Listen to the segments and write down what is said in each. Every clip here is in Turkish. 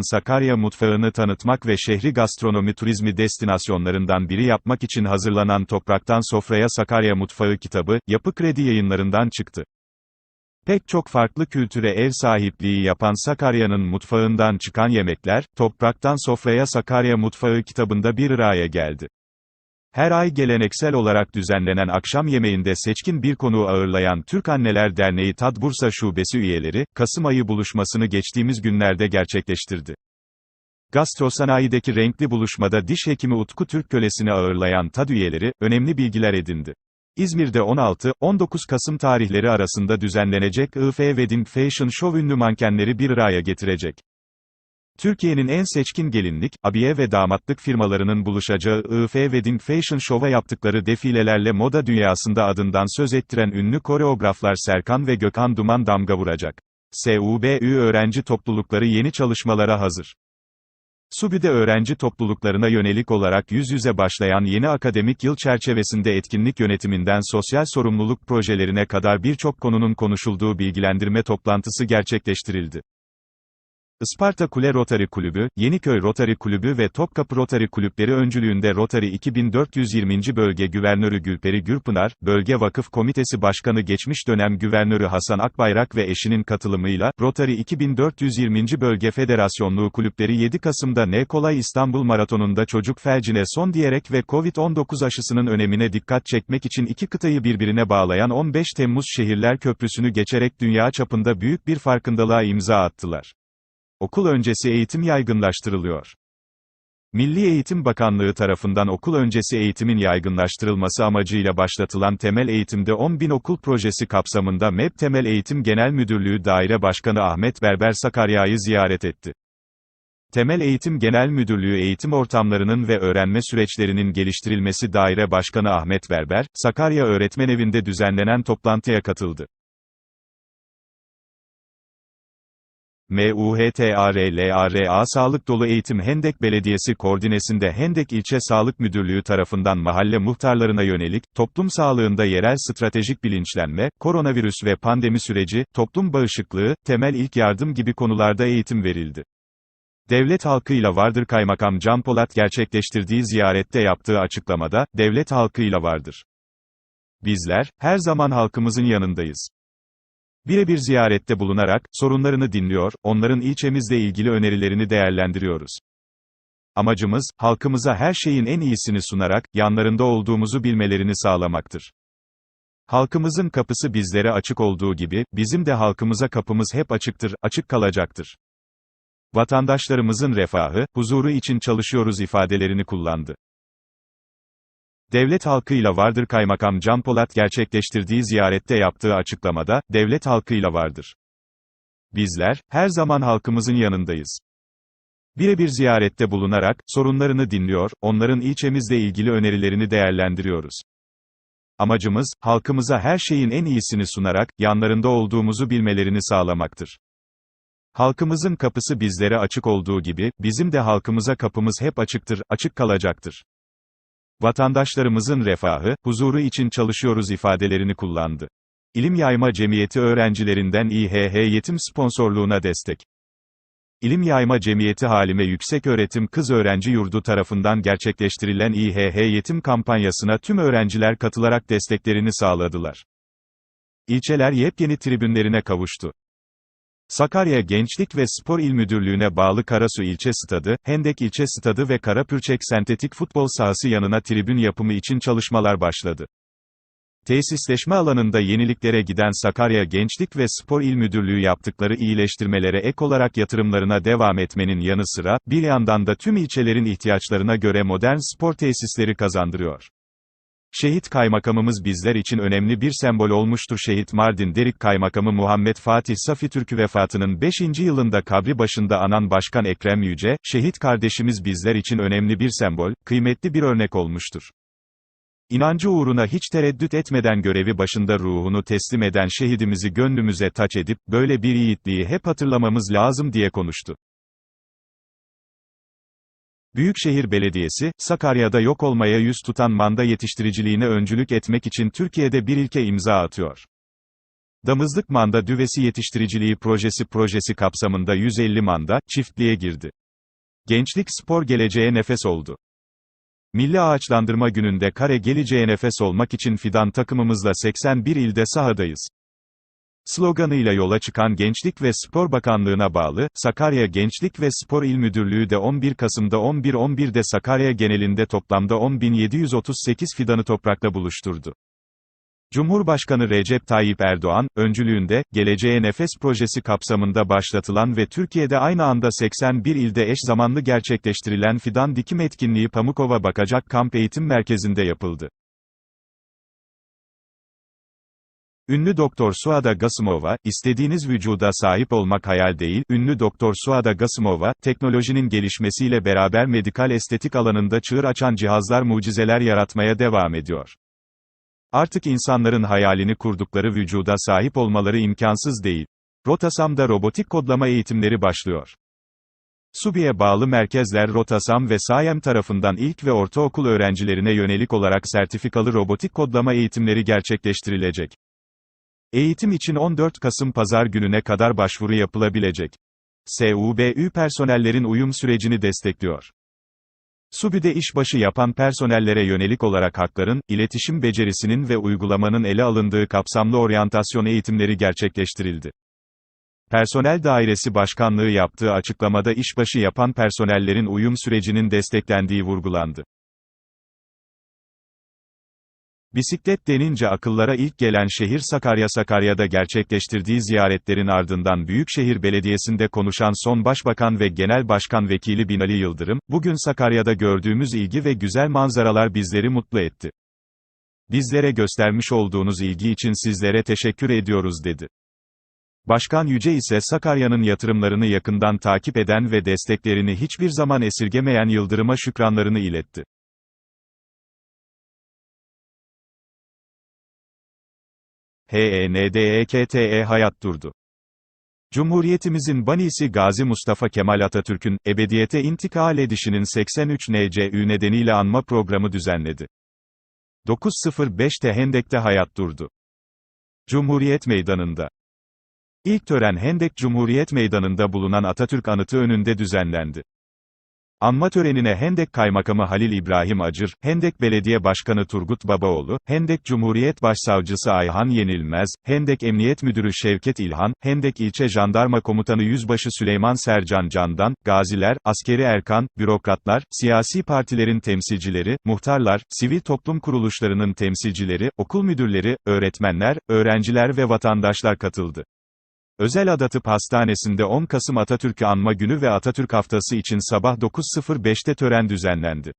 Sakarya mutfağını tanıtmak ve şehri gastronomi turizmi destinasyonlarından biri yapmak için hazırlanan Topraktan Sofraya Sakarya Mutfağı kitabı, Yapı Kredi yayınlarından çıktı. Pek çok farklı kültüre ev sahipliği yapan Sakarya'nın mutfağından çıkan yemekler, Topraktan Sofraya Sakarya Mutfağı kitabında bir araya geldi. Her ay geleneksel olarak düzenlenen akşam yemeğinde seçkin bir konuğu ağırlayan Türk Anneler Derneği Tad Bursa Şubesi üyeleri, Kasım ayı buluşmasını geçtiğimiz günlerde gerçekleştirdi. Gastrosanayideki renkli buluşmada diş hekimi Utku Türk kölesini ağırlayan TAD üyeleri, önemli bilgiler edindi. İzmir'de 16-19 Kasım tarihleri arasında düzenlenecek IF Wedding Fashion Show ünlü mankenleri bir araya getirecek. Türkiye'nin en seçkin gelinlik, abiye ve damatlık firmalarının buluşacağı IF Wedding Fashion Show'a yaptıkları defilelerle moda dünyasında adından söz ettiren ünlü koreograflar Serkan ve Gökhan Duman damga vuracak. SUBÜ öğrenci toplulukları yeni çalışmalara hazır. SUBÜ'de öğrenci topluluklarına yönelik olarak yüz yüze başlayan yeni akademik yıl çerçevesinde etkinlik yönetiminden sosyal sorumluluk projelerine kadar birçok konunun konuşulduğu bilgilendirme toplantısı gerçekleştirildi. Isparta Kule Rotary Kulübü, Yeniköy Rotary Kulübü ve Topkapı Rotary Kulüpleri öncülüğünde Rotary 2420. Bölge Güvernörü Gülperi Gürpınar, Bölge Vakıf Komitesi Başkanı geçmiş dönem Güvernörü Hasan Akbayrak ve eşinin katılımıyla, Rotary 2420. Bölge Federasyonluğu Kulüpleri 7 Kasım'da Ne Kolay İstanbul Maratonu'nda çocuk felcine son diyerek ve Covid-19 aşısının önemine dikkat çekmek için iki kıtayı birbirine bağlayan 15 Temmuz Şehirler Köprüsü'nü geçerek dünya çapında büyük bir farkındalığa imza attılar. Okul öncesi eğitim yaygınlaştırılıyor. Milli Eğitim Bakanlığı tarafından okul öncesi eğitimin yaygınlaştırılması amacıyla başlatılan temel eğitimde 10.000 okul projesi kapsamında MEP Temel Eğitim Genel Müdürlüğü Daire Başkanı Ahmet Berber Sakarya'yı ziyaret etti. Temel Eğitim Genel Müdürlüğü eğitim ortamlarının ve öğrenme süreçlerinin geliştirilmesi Daire Başkanı Ahmet Berber, Sakarya Öğretmen Evi'nde düzenlenen toplantıya katıldı. MUHTARLARA Sağlık Dolu Eğitim Hendek Belediyesi koordinesinde Hendek İlçe Sağlık Müdürlüğü tarafından mahalle muhtarlarına yönelik, toplum sağlığında yerel stratejik bilinçlenme, koronavirüs ve pandemi süreci, toplum bağışıklığı, temel ilk yardım gibi konularda eğitim verildi. Devlet halkıyla vardır Kaymakam Can Polat gerçekleştirdiği ziyarette yaptığı açıklamada, devlet halkıyla vardır. Bizler, her zaman halkımızın yanındayız. Birebir ziyarette bulunarak, sorunlarını dinliyor, onların ilçemizle ilgili önerilerini değerlendiriyoruz. Amacımız, halkımıza her şeyin en iyisini sunarak, yanlarında olduğumuzu bilmelerini sağlamaktır. Halkımızın kapısı bizlere açık olduğu gibi, bizim de halkımıza kapımız hep açıktır, açık kalacaktır. Vatandaşlarımızın refahı, huzuru için çalışıyoruz ifadelerini kullandı. Devlet halkıyla vardır Kaymakam Can Polat gerçekleştirdiği ziyarette yaptığı açıklamada, devlet halkıyla vardır. Bizler, her zaman halkımızın yanındayız. Birebir ziyarette bulunarak, sorunlarını dinliyor, onların ilçemizle ilgili önerilerini değerlendiriyoruz. Amacımız, halkımıza her şeyin en iyisini sunarak, yanlarında olduğumuzu bilmelerini sağlamaktır. Halkımızın kapısı bizlere açık olduğu gibi, bizim de halkımıza kapımız hep açıktır, açık kalacaktır. Vatandaşlarımızın refahı, huzuru için çalışıyoruz ifadelerini kullandı. İlim Yayma Cemiyeti öğrencilerinden İHH Yetim sponsorluğuna destek. İlim Yayma Cemiyeti Halime Yükseköğretim Kız Öğrenci Yurdu tarafından gerçekleştirilen İHH Yetim kampanyasına tüm öğrenciler katılarak desteklerini sağladılar. İlçeler yepyeni tribünlerine kavuştu. Sakarya Gençlik ve Spor İl Müdürlüğü'ne bağlı Karasu İlçe Stadı, Hendek İlçe Stadı ve Karapürçek Sentetik Futbol Sahası yanına tribün yapımı için çalışmalar başladı. Tesisleşme alanında yeniliklere giden Sakarya Gençlik ve Spor İl Müdürlüğü yaptıkları iyileştirmelere ek olarak yatırımlarına devam etmenin yanı sıra, bir yandan da tüm ilçelerin ihtiyaçlarına göre modern spor tesisleri kazandırıyor. Şehit kaymakamımız bizler için önemli bir sembol olmuştur. Şehit Mardin Derik Kaymakamı Muhammed Fatih Safi Türkü vefatının 5. yılında kabri başında anan Başkan Ekrem Yüce, şehit kardeşimiz bizler için önemli bir sembol, kıymetli bir örnek olmuştur. İnancı uğruna hiç tereddüt etmeden görevi başında ruhunu teslim eden şehidimizi gönlümüze taç edip, böyle bir yiğitliği hep hatırlamamız lazım diye konuştu. Büyükşehir Belediyesi, Sakarya'da yok olmaya yüz tutan manda yetiştiriciliğine öncülük etmek için Türkiye'de bir ilke imza atıyor. Damızlık manda düvesi yetiştiriciliği projesi projesi kapsamında 150 manda, çiftliğe girdi. Gençlik spor geleceğe nefes oldu. Milli Ağaçlandırma Günü'nde kare geleceğe nefes olmak için fidan takımımızla 81 ilde sahadayız. Sloganıyla yola çıkan Gençlik ve Spor Bakanlığı'na bağlı, Sakarya Gençlik ve Spor İl Müdürlüğü de 11 Kasım'da 11.11'de Sakarya genelinde toplamda 10.738 fidanı toprakla buluşturdu. Cumhurbaşkanı Recep Tayyip Erdoğan, öncülüğünde, Geleceğe Nefes projesi kapsamında başlatılan ve Türkiye'de aynı anda 81 ilde eş zamanlı gerçekleştirilen fidan dikim etkinliği Pamukova Bakacak Kamp Eğitim Merkezi'nde yapıldı. Ünlü Doktor Suada Gasımova, istediğiniz vücuda sahip olmak hayal değil, ünlü Doktor Suada Gasımova, teknolojinin gelişmesiyle beraber medikal estetik alanında çığır açan cihazlar mucizeler yaratmaya devam ediyor. Artık insanların hayalini kurdukları vücuda sahip olmaları imkansız değil. Rotasam'da robotik kodlama eğitimleri başlıyor. Subi'ye bağlı merkezler Rotasam ve Sayem tarafından ilk ve ortaokul öğrencilerine yönelik olarak sertifikalı robotik kodlama eğitimleri gerçekleştirilecek. Eğitim için 14 Kasım Pazar gününe kadar başvuru yapılabilecek. SUBÜ personellerin uyum sürecini destekliyor. SUBÜ'de işbaşı yapan personellere yönelik olarak hakların, iletişim becerisinin ve uygulamanın ele alındığı kapsamlı oryantasyon eğitimleri gerçekleştirildi. Personel Dairesi Başkanlığı yaptığı açıklamada işbaşı yapan personellerin uyum sürecinin desteklendiği vurgulandı. Bisiklet denince akıllara ilk gelen şehir Sakarya Sakarya'da gerçekleştirdiği ziyaretlerin ardından Büyükşehir Belediyesi'nde konuşan son Başbakan ve Genel Başkan Vekili Binali Yıldırım, bugün Sakarya'da gördüğümüz ilgi ve güzel manzaralar bizleri mutlu etti. Bizlere göstermiş olduğunuz ilgi için sizlere teşekkür ediyoruz dedi. Başkan Yüce ise Sakarya'nın yatırımlarını yakından takip eden ve desteklerini hiçbir zaman esirgemeyen Yıldırım'a şükranlarını iletti. HENDEKTE hayat durdu. Cumhuriyetimizin banisi Gazi Mustafa Kemal Atatürk'ün, ebediyete intikal edişinin 83 NCÜ nedeniyle anma programı düzenledi. 9.05'te Hendek'te hayat durdu. Cumhuriyet Meydanı'nda. İlk tören Hendek Cumhuriyet Meydanı'nda bulunan Atatürk anıtı önünde düzenlendi. Anma törenine Hendek Kaymakamı Halil İbrahim Acır, Hendek Belediye Başkanı Turgut Babaoğlu, Hendek Cumhuriyet Başsavcısı Ayhan Yenilmez, Hendek Emniyet Müdürü Şevket İlhan, Hendek İlçe Jandarma Komutanı Yüzbaşı Süleyman Sercan Candan, gaziler, askeri erkan, bürokratlar, siyasi partilerin temsilcileri, muhtarlar, sivil toplum kuruluşlarının temsilcileri, okul müdürleri, öğretmenler, öğrenciler ve vatandaşlar katıldı. Özel Adatıp Hastanesi'nde 10 Kasım Atatürk'ü anma günü ve Atatürk Haftası için sabah 9.05'te tören düzenlendi.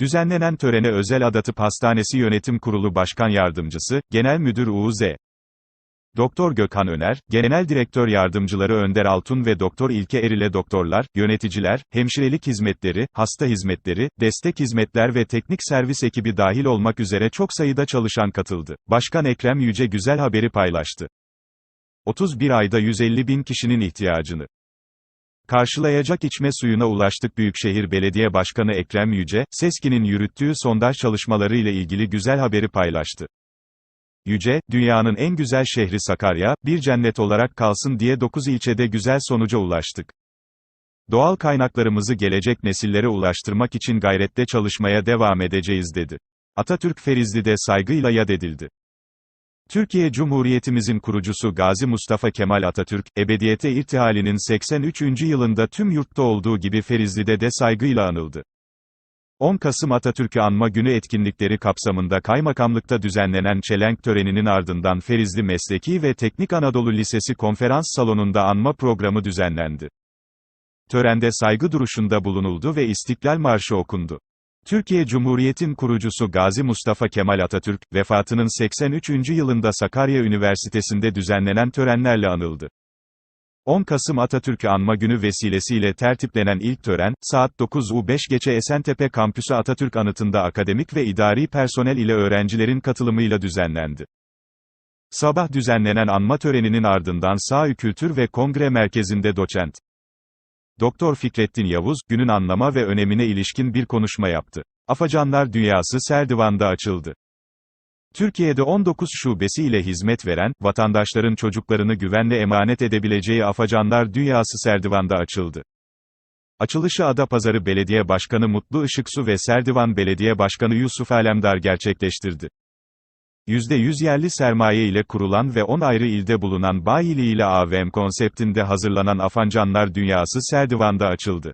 Düzenlenen törene Özel Adatıp Hastanesi Yönetim Kurulu Başkan Yardımcısı, Genel Müdür UZ. Doktor Gökhan Öner, Genel Direktör Yardımcıları Önder Altun ve Doktor İlke Eril'e doktorlar, yöneticiler, hemşirelik hizmetleri, hasta hizmetleri, destek hizmetler ve teknik servis ekibi dahil olmak üzere çok sayıda çalışan katıldı. Başkan Ekrem Yüce güzel haberi paylaştı. 31 ayda 150 bin kişinin ihtiyacını karşılayacak içme suyuna ulaştık Büyükşehir Belediye Başkanı Ekrem Yüce, SESKİ'nin yürüttüğü sondaj çalışmaları ile ilgili güzel haberi paylaştı. Yüce, dünyanın en güzel şehri Sakarya, bir cennet olarak kalsın diye 9 ilçede güzel sonuca ulaştık. Doğal kaynaklarımızı gelecek nesillere ulaştırmak için gayrette çalışmaya devam edeceğiz dedi. Atatürk Ferizli'de saygıyla yad edildi. Türkiye Cumhuriyetimizin kurucusu Gazi Mustafa Kemal Atatürk, ebediyete irtihalinin 83. yılında tüm yurtta olduğu gibi Ferizli'de de saygıyla anıldı. 10 Kasım Atatürk'ü anma günü etkinlikleri kapsamında kaymakamlıkta düzenlenen çelenk töreninin ardından Ferizli Mesleki ve Teknik Anadolu Lisesi konferans salonunda anma programı düzenlendi. Törende saygı duruşunda bulunuldu ve İstiklal Marşı okundu. Türkiye Cumhuriyet'in kurucusu Gazi Mustafa Kemal Atatürk, vefatının 83. yılında Sakarya Üniversitesi'nde düzenlenen törenlerle anıldı. 10 Kasım Atatürk'ü anma günü vesilesiyle tertiplenen ilk tören, saat 9.05 geçe Esentepe Kampüsü Atatürk Anıtı'nda akademik ve idari personel ile öğrencilerin katılımıyla düzenlendi. Sabah düzenlenen anma töreninin ardından Sağ Kültür ve Kongre Merkezi'nde doçent. Doktor Fikrettin Yavuz, günün anlama ve önemine ilişkin bir konuşma yaptı. Afacanlar Dünyası Serdivan'da açıldı. Türkiye'de 19 şubesi ile hizmet veren, vatandaşların çocuklarını güvenle emanet edebileceği Afacanlar Dünyası Serdivan'da açıldı. Açılışı Adapazarı Belediye Başkanı Mutlu Işıksu ve Serdivan Belediye Başkanı Yusuf Alemdar gerçekleştirdi. %100 yerli sermaye ile kurulan ve 10 ayrı ilde bulunan bayiliği ile AVM konseptinde hazırlanan Afancanlar Dünyası Serdivan'da açıldı.